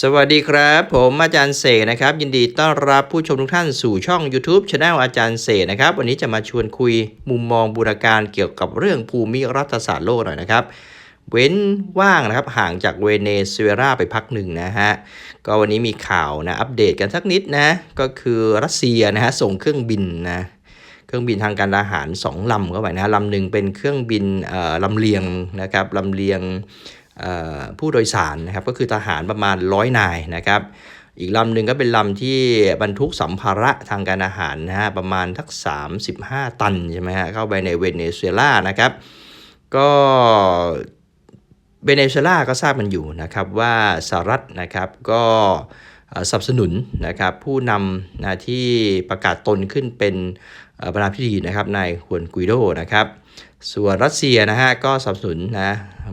สวัสดีครับ ผมอาจารย์เสกนะครับ ยินดีต้อนรับผู้ชมทุกท่านสู่ช่อง YouTube c h anel อาจารย์เสกนะครับ วันนี้จะมาชวนคุยมุมมองบูรการเกี่ยวกับเรื่องภูมิรัฐศาสตร์โลกหน่อยนะครับ เว้นว่างนะครับห่างจากเวเนซุเอลาไปพักหนึ่งนะฮะ ก็วันนี้มีข่าวนะอัปเดตกันสักนิดนะ ก็คือรัสเซียนะฮะส่งเครื่องบินนะเครื่องบินทางการทหาร2ลำเข้าไปนะลำหนึ่งเป็นเครื่องบินเอ่อลำเลียงนะครับลำเลียง ผู้โดยสารนะครับก็คือทหารประมาณร้อยนายนะครับอีกลำหนึ่งก็เป็นลำที่บรรทุกสัมภาระทางการอาหารนะฮะประมาณทัก 35 ตันใช่ไหมฮะเข้าไปในเวเนซุเอลานะครับก็เวเนซุเอลาก็ทราบมันอยู่นะครับว่าสหรัฐนะครับก็ สนับสนุนนะครับผู้นำนะที่ประกาศตนขึ้นเป็นประธานาธิบดีนะครับนายฮวนกุยโดนะครับ ส่วนรัสเซียนะฮะก็สนับสนุนนะ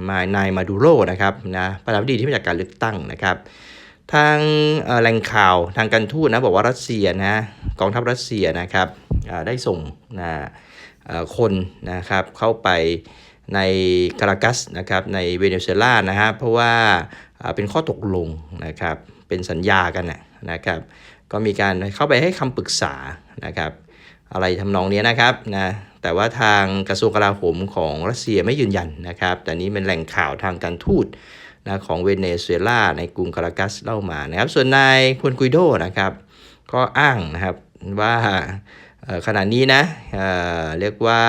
มานายมาดูโรนะครับนะประธานาธิบดีที่มาจากการเลือกตั้งนะครับ ทางแหล่งข่าวทางการทูตนะบอกว่ารัสเซียนะกองทัพรัสเซียนะครับได้ส่งนะคนนะครับเข้าไปในคารากัสนะครับในเวเนซุเอลานะฮะเพราะว่าเป็นข้อตกลงนะครับ เป็นสัญญากันนะครับ ก็มีการเข้าไปให้คำปรึกษานะครับ อะไรทำนองนี้นะครับนะแต่ว่าทางกระทรวงกลาโหมของรัสเซียไม่ยืนยันนะครับ แต่นี้เป็นแหล่งข่าวทางการทูตนะของเวเนซุเอลาในกรุงคารากัสเล่ามานะครับ ส่วนนายควนกุยโดนะครับ ก็อ้างนะครับว่าขณะนี้นะเเรียกว่า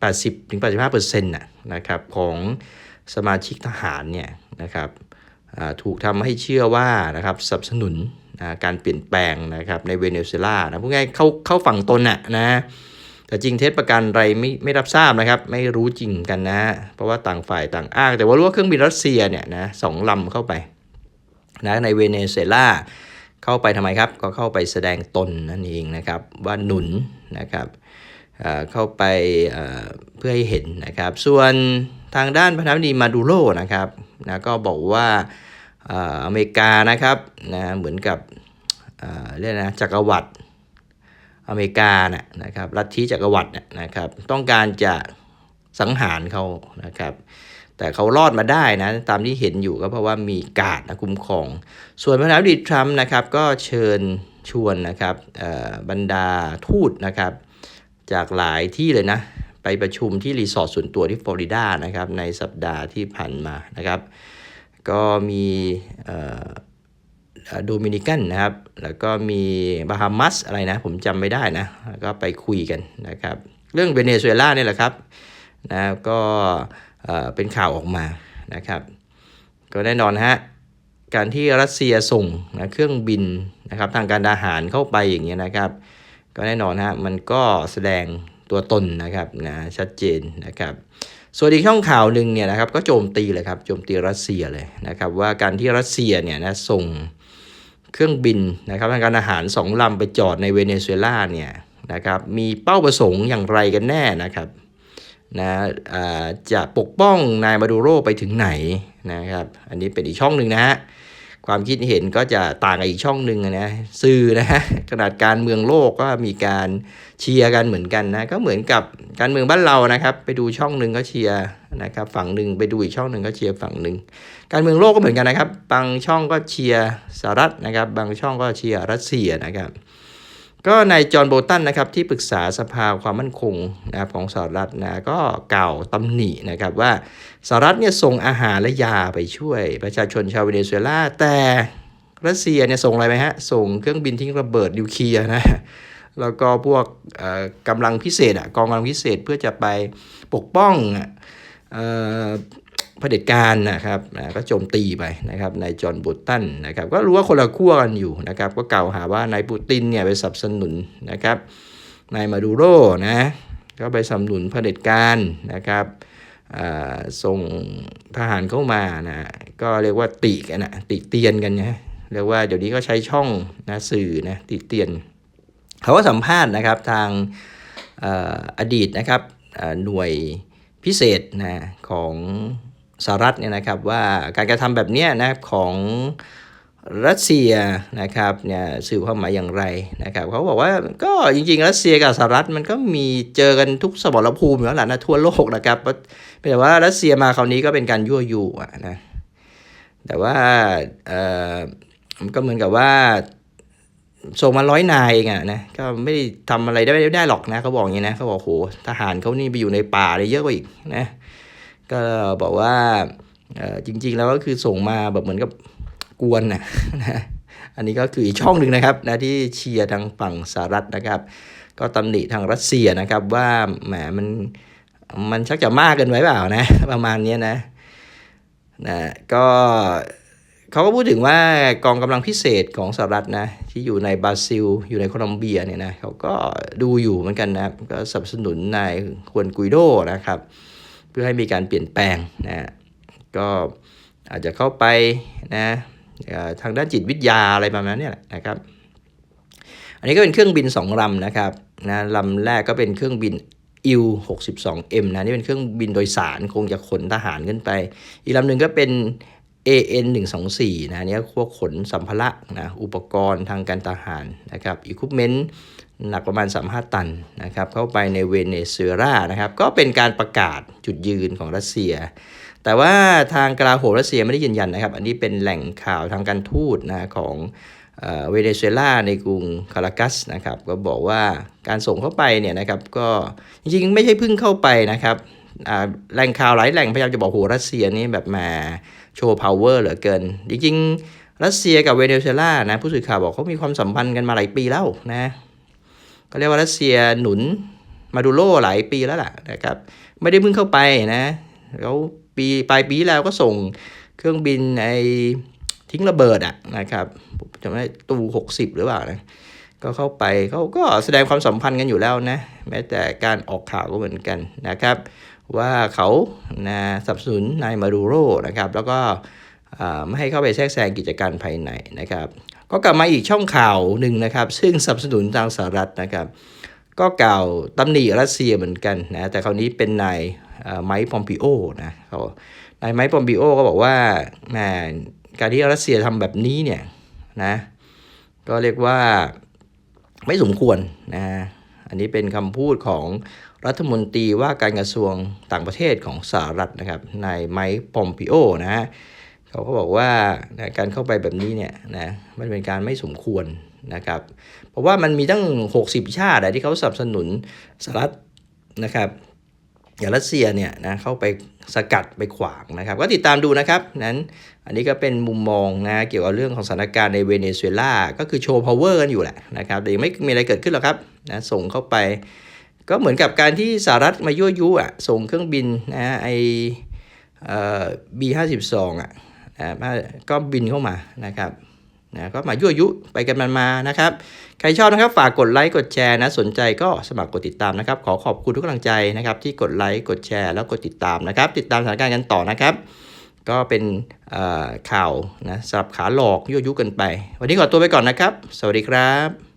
80ถึง85%นะนะครับของสมาชิกทหารเนี่ยนะครับ ถูกทำให้เชื่อว่านะครับสนับสนุนการเปลี่ยนแปลงนะครับในเวเนซุเอลานะพูดง่ายเข้าเข้าฝั่งตนน่ะนะแต่จริงเท็จประการอะไรไม่ไม่รับทราบนะครับ ไม่รู้จริงกันนะ เพราะว่าต่างฝ่ายต่างอ้าง แต่ว่ารู้ว่าเครื่องบินรัสเซียเนี่ยนะสองลำเข้าไปนะในเวเนซุเอลาเข้าไปทำไมครับ ก็เข้าไปแสดงตนนั่นเองนะครับว่าหนุนนะครับเข้าไปเอ่อเพื่อให้เห็นนะครับ ส่วนทางด้านประธานาธิบดีมาดูโรนะครับ นะก็บอกว่าอเมริกานะครับนะเหมือนกับเอ่อเรียกนะจักรวรรดิอเมริกานะนะครับลัทธิจักรวรรดินะครับ ต้องการจะสังหารเขานะครับ แต่เขารอดมาได้นะตามที่เห็นอยู่ก็เพราะว่ามีกาดนะคุ้มครอง ส่วนประธานาธิบดีทรัมป์นะครับก็เชิญชวนนะครับบรรดาทูตนะครับ จากหลายที่เลยนะ ไปประชุมที่รีสอร์ทส่วนตัวที่ฟลอริดานะครับในสัปดาห์ที่ผ่านมานะครับ ก็มีโดมินิกันนะครับ แล้วก็มีบาฮามัสอะไรนะ ผมจำไม่ได้นะก็ไปคุยกันนะครับ เรื่องเวเนซุเอลาเนี่ยแหละครับนะก็เอ่อเป็นข่าวออกมานะครับ ก็แน่นอนฮะการที่รัสเซียส่งนะเครื่องบินนะครับทางการทหารเข้าไปอย่างเงี้ยนะครับ ก็แน่นอนฮะมันก็แสดง ตัวตนนะครับนะชัดเจนนะครับส่วนอีกช่องข่าวหนึ่งเนี่ยนะครับก็โจมตีเลยครับโจมตีรัสเซียเลยนะครับว่าการที่รัสเซียเนี่ยนะส่งเครื่องบินนะครับทางการทหารสองลำไปจอดในเวเนซุเอลาเนี่ยนะครับมีเป้าประสงค์อย่างไรกันแน่นะครับนะอ่าจะปกป้องนายมาดูโรไปถึงไหนนะครับ อันนี้เป็นอีกช่องหนึ่งนะฮะ ความคิดเห็นก็จะต่างกับอีกช่องหนึ่งนะสื่อนะฮะขนาดการเมืองโลกก็มีการเชียร์กันเหมือนกันนะก็เหมือนกับการเมืองบ้านเรานะครับ ไปดูช่องหนึ่งก็เชียร์นะครับฝั่งหนึ่งไปดูอีกช่องหนึ่งก็เชียร์ฝั่งหนึ่งการเมืองโลกก็เหมือนกันนะครับ บางช่องก็เชียร์สหรัฐนะครับ บางช่องก็เชียร์รัสเซียนะครับ ก็นายจอห์นโบตันนะครับที่ปรึกษาสภาความมั่นคงนะครับของสหรัฐนะก็กล่าวตำหนินะครับว่าสหรัฐเนี่ยส่งอาหารและยาไปช่วย ประชาชนชาวเวเนซุเอลาแต่รัสเซียเนี่ยส่งอะไรไหมฮะ ส่งเครื่องบินทิ้งระเบิดนิวเคลียร์นะแล้วก็พวกเอ่อกำลังพิเศษอะกองกำลังพิเศษเพื่อจะไปปกป้อง เผด็จการนะครับนะก็โจมตีไปนะครับนายจอห์นบูตันนะครับก็รู้ว่าคนละขั้วกันอยู่นะครับก็กล่าวหาว่านายปูตินเนี่ยไปสนับสนุนนะครับนายมาดูโรนะก็ไปสนับสนุนเผด็จการนะครับส่งทหารเข้ามานะก็เรียกว่าติกันนะติเตียนกันนะเรียกว่าเดี๋ยวนี้ก็ใช้ช่องนะสื่อนะติเตียนเขาก็สัมภาษณ์นะครับทางออดีตนะครับหน่วยพิเศษนะของ สหรัฐเนี่ยนะครับว่าการกระทำแบบนี้นะของรัสเซียนะครับเนี่ยสื่อความหมายอย่างไรนะครับเขาบอกว่าก็จริงๆ รัสเซียกับสหรัฐมันก็มีเจอกันทุกสมรภูมิอยู่แล้วแหละนะทั่วโลกนะครับแต่ว่ารัสเซียมาคราวนี้ก็เป็นการยั่วยุอะนะแต่ว่าเออมันก็เหมือนกับว่าส่งมาร้อยนายเองอะนะก็ไม่ได้ทำอะไรได้ไม่ได้หรอกนะเขาบอกอย่างนี้นะเขาบอกโหทหารเขานี่ไปอยู่ในป่าเลยเยอะกว่าอีกนะ ก็บอกว่าจริง ๆ แล้วก็คือส่งมาแบบเหมือนกับกวนนะนะอันนี้ก็คืออีกช่องหนึ่งนะครับนะที่เชียร์ทางฝั่งสหรัฐนะครับ ก็ตำหนิทางรัสเซียนะครับว่าแหมมันมันชักจะมากเกินไว้เปล่านะ ประมาณนี้นะนะก็เขาก็พูดถึงว่ากองกำลังพิเศษของสหรัฐนะที่อยู่ในบราซิล อยู่ในโคลอมเบียเนี่ยนะเขาก็ดูอยู่เหมือนกันนะก็สนับสนุนนายควนกุยโดนะครับ เพื่อให้มีการเปลี่ยนแปลงนะก็อาจจะเข้าไปนะทางด้านจิตวิทยาอะไรประมาณนี้แหละนะครับ อันนี้ก็เป็นเครื่องบิน 2ลำนะครับนะลำแรกก็เป็นเครื่องบิน IL 62M นะนี่เป็นเครื่องบินโดยสารคงจะขนทหารขึ้นไป อีกลำหนึ่งก็เป็น AN 124นะอันนี้พวกขนสัมภาระนะอุปกรณ์ทางการทหารนะครับอุปกรณ์หนักประมาณ 35 ตันนะครับเข้าไปในเวเนซุเอลานะครับก็เป็นการประกาศจุดยืนของรัสเซีย แต่ว่าทางกลาโหมรัสเซียไม่ได้ยืนยันนะครับ อันนี้เป็นแหล่งข่าวทางการทูตนะของเวเนซุเอลาในกรุงคารากัสนะครับก็บอกว่าการส่งเข้าไปเนี่ยนะครับก็จริงๆไม่ใช่เพิ่งเข้าไปนะครับ แหล่งข่าวหลายแหล่งพยายามจะบอกโหรัสเซียนี่แบบแหมาโชว์ power เหลือเกิน จริงๆ รัสเซียกับเวเนซุเอลานะผู้สื่อข่าวบอกเขามีความสัมพันธ์กันมาหลายปีแล้วนะก็เรียกว่ารัสเซียหนุนมาดูโรหลายปีแล้วล่ะนะครับ ไม่ได้เพิ่งเข้าไปนะแล้วปีปลายปีแล้วก็ส่งเครื่องบินไอทิ้งระเบิดอะนะครับจำไม่ได้ตูหกสิบหรือเปล่านะก็เข้าไปเขาก็แสดงความสัมพันธ์กันอยู่แล้วนะ แม้แต่การออกข่าวก็เหมือนกันนะครับ ว่าเขานะสนับสนุนนายมาดูโรนะครับ แล้วก็ไม่ให้เข้าไปแทรกแซงกิจการภายในนะครับ ก็กลับมาอีกช่องข่าวหนึ่งนะครับ ซึ่งสนับสนุนทางสหรัฐนะครับ ก็กล่าวตำหนิรัสเซียเหมือนกันนะ แต่คราวนี้เป็นนายไมค์ปอมปิโอนะเขานายไมค์ปอมปิโอก็บอกว่าแหมการที่รัสเซียทำแบบนี้เนี่ยนะก็เรียกว่าไม่สมควรนะอันนี้เป็นคำพูดของ รัฐมนตรีว่าการกระทรวงต่างประเทศของสหรัฐนะครับนายไมค์ปอมปิโอนะฮะเขาก็บอกว่านะการเข้าไปแบบนี้เนี่ยนะมันเป็นการไม่สมควรนะครับ เพราะว่ามันมีตั้ง 60 ชาติที่เขาสนับสนุนสหรัฐนะครับอย่างรัสเซียเนี่ยนะเข้าไปสกัดไปขวางนะครับ ก็ติดตามดูนะครับนั้นอันนี้ก็เป็นมุมมองนะเกี่ยวกับเรื่องของสถานการณ์ในเวเนซุเอลาก็คือโชว์ power กันอยู่แหละนะครับแต่ยังไม่มีอะไรเกิดขึ้นหรอกครับนะส่งเข้าไป ก็เหมือนกับการที่สหรัฐมายั่วยุอะส่งเครื่องบินนะไอเอ่อ B52 อะนะมาก็บินเข้ามานะครับนะก็มายั่วยุไปกันมันมานะครับ ใครชอบนะครับฝากกดไลค์กดแชร์นะ สนใจก็สมัครกดติดตามนะครับ ขอขอบคุณทุกกำลังใจนะครับ ที่กดไลค์กดแชร์แล้วกดติดตามนะครับ ติดตามสถานการณ์กันต่อนะครับ ก็เป็นเอ่อข่าวนะสำหรับขาหลอกยั่วยุกันไป วันนี้ขอตัวไปก่อนนะครับ สวัสดีครับ